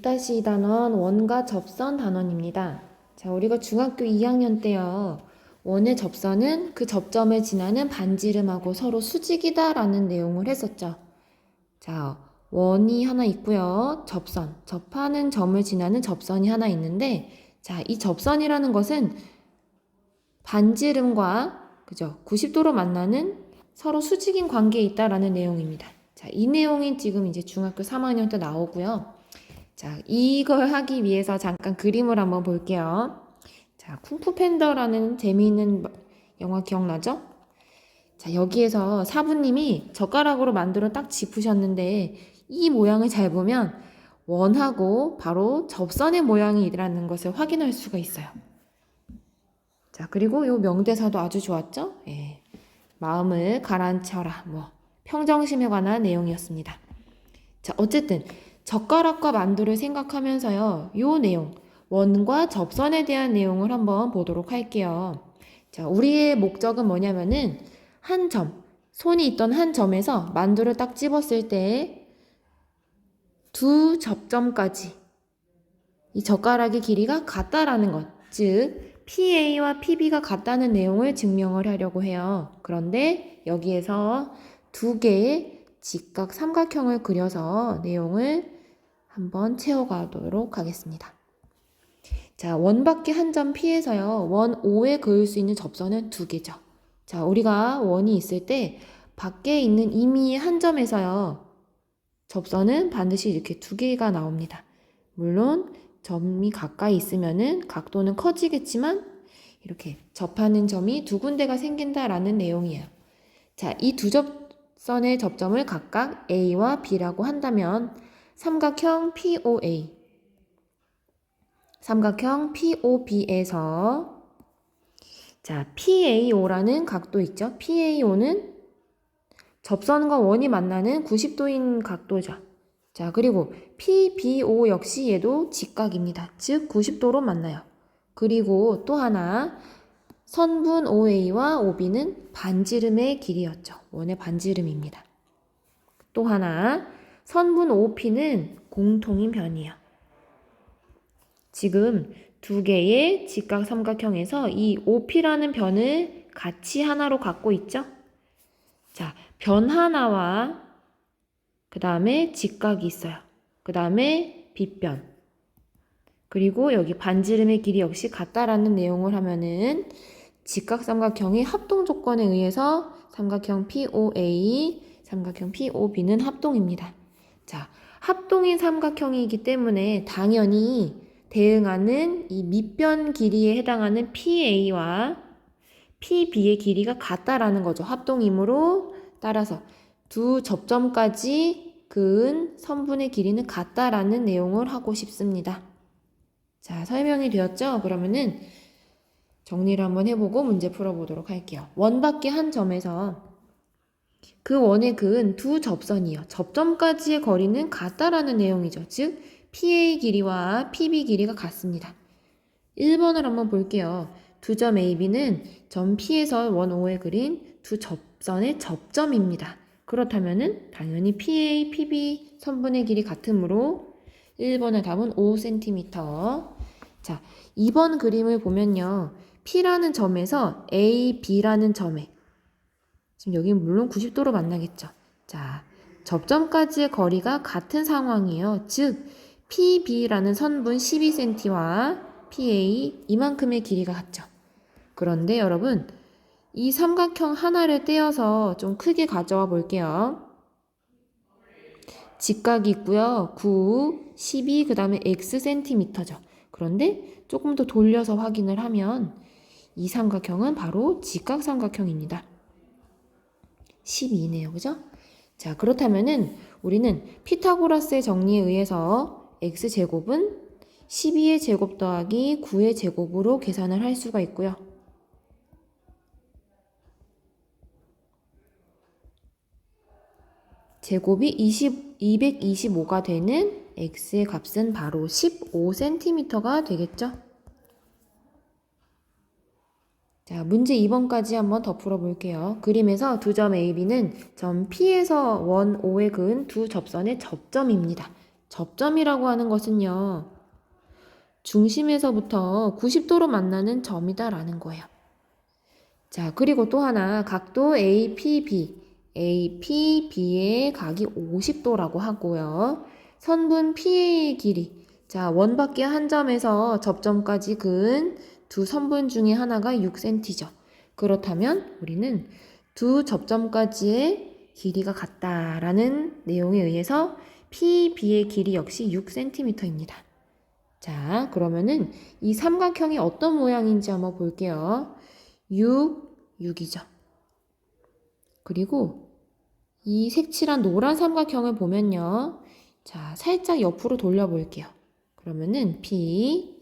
다시 단원 원과 접선 단원입니다. 자, 우리가 중학교 2학년 때요. 원의 접선은 그 접점을 지나는 반지름하고 서로 수직이다라는 내용을 했었죠. 자, 원이 하나 있고요. 접선, 접하는 점을 지나는 접선이 하나 있는데, 자, 이 접선이라는 것은 반지름과 그죠? 90도로 만나는 서로 수직인 관계에 있다라는 내용입니다. 자, 이 내용이 지금 이제 중학교 3학년 때 나오고요. 자, 이걸 하기 위해서 잠깐 그림을 한번 볼게요. 자, 쿵푸 팬더라는 재미있는 영화 기억나죠? 자, 여기에서 사부님이 젓가락으로 만들어 딱 짚으셨는데 이 모양을 잘 보면 원하고 바로 접선의 모양이라는 것을 확인할 수가 있어요. 자, 그리고 요 명대사도 아주 좋았죠? 예. 마음을 가라앉혀라. 뭐 평정심에 관한 내용이었습니다. 자, 어쨌든 젓가락과 만두를 생각하면서요. 요 내용, 원과 접선에 대한 내용을 한번 보도록 할게요. 자, 우리의 목적은 뭐냐면은 한 점, 손이 있던 한 점에서 만두를 딱 집었을 때 두 접점까지 이 젓가락의 길이가 같다라는 것. 즉, PA와 PB가 같다는 내용을 증명을 하려고 해요. 그런데 여기에서 두 개의 직각 삼각형을 그려서 내용을 한번 채워가도록 하겠습니다. 자, 원 밖에 한 점 피해서요. 원 5에 그을 수 있는 접선은 두 개죠. 자, 우리가 원이 있을 때 밖에 있는 임의의 한 점에서요. 접선은 반드시 이렇게 두 개가 나옵니다. 물론 점이 가까이 있으면은 각도는 커지겠지만 이렇게 접하는 점이 두 군데가 생긴다라는 내용이에요. 자, 이 두 접선의 접점을 각각 A와 B라고 한다면 삼각형 POA 삼각형 POB에서 자, PAO라는 각도 있죠? PAO는 접선과 원이 만나는 90도인 각도죠. 자, 그리고 PBO 역시 얘도 직각입니다. 즉 90도로 만나요. 그리고 또 하나 선분 OA와 OB는 반지름의 길이였죠. 원의 반지름입니다. 또 하나 선분 OP는 공통인 변이에요. 지금 두 개의 직각 삼각형에서 이 OP라는 변을 같이 하나로 갖고 있죠? 자, 변 하나와 그 다음에 직각이 있어요. 그 다음에 빗변. 그리고 여기 반지름의 길이 역시 같다라는 내용을 하면은 직각 삼각형의 합동 조건에 의해서 삼각형 POA, 삼각형 POB는 합동입니다. 자, 합동인 삼각형이기 때문에 당연히 대응하는 이 밑변 길이에 해당하는 PA와 PB의 길이가 같다라는 거죠. 합동이므로 따라서 두 접점까지 그은 선분의 길이는 같다라는 내용을 하고 싶습니다. 자, 설명이 되었죠? 그러면은 정리를 한번 해보고 문제 풀어보도록 할게요. 원 밖에 한 점에서 그 원의 그은 두 접선이요. 접점까지의 거리는 같다라는 내용이죠. 즉, PA 길이와 PB 길이가 같습니다. 1번을 한번 볼게요. 두 점 AB는 점 P에서 원 O에 그린 두 접선의 접점입니다. 그렇다면은 당연히 PA, PB 선분의 길이 같으므로 1번의 답은 5cm. 자, 2번 그림을 보면요. P라는 점에서 A, B라는 점에 지금 여기 물론 90도로 만나겠죠. 자, 접점까지의 거리가 같은 상황이에요. 즉, PB라는 선분 12cm와 PA 이만큼의 길이가 같죠. 그런데 여러분, 이 삼각형 하나를 떼어서 좀 크게 가져와 볼게요. 직각이 있고요. 9, 12, 그 다음에 x 센티미터죠. 그런데 조금 더 돌려서 확인을 하면 이 삼각형은 바로 직각 삼각형입니다. 12네요. 그죠? 자, 그렇다면은 우리는 피타고라스의 정리에 의해서 x제곱은 12의 제곱 더하기 9의 제곱으로 계산을 할 수가 있고요. 제곱이 20, 225가 되는 x의 값은 바로 15cm가 되겠죠? 자, 문제 2번까지 한번 더 풀어볼게요. 그림에서 두 점 AB는 점 P에서 원 O에 그은 두 접선의 접점입니다. 접점이라고 하는 것은요. 중심에서부터 90도로 만나는 점이다라는 거예요. 자, 그리고 또 하나 각도 APB. APB의 각이 50도라고 하고요. 선분 PA의 길이. 자, 원 밖에 한 점에서 접점까지 근 두 선분 중에 하나가 6cm죠. 그렇다면 우리는 두 접점까지의 길이가 같다라는 내용에 의해서 PB의 길이 역시 6cm입니다. 자, 그러면은 이 삼각형이 어떤 모양인지 한번 볼게요. 6, 6이죠. 그리고 이 색칠한 노란 삼각형을 보면요. 자, 살짝 옆으로 돌려볼게요. 그러면은 P,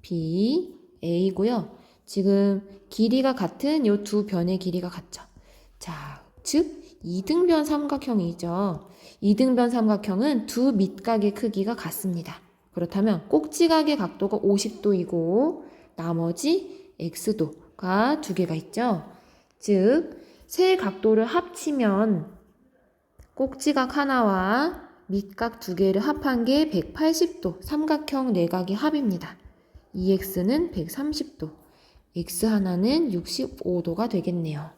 B, A고요. 지금 길이가 같은 이 두 변의 길이가 같죠. 자, 즉 이등변 삼각형이죠. 이등변 삼각형은 두 밑각의 크기가 같습니다. 그렇다면 꼭지각의 각도가 50도이고 나머지 x도가 두 개가 있죠. 즉, 세 각도를 합치면 꼭지각 하나와 밑각 두 개를 합한 게 180도 삼각형 내각의 합입니다. 2x는 130도, x 하나는 65도가 되겠네요.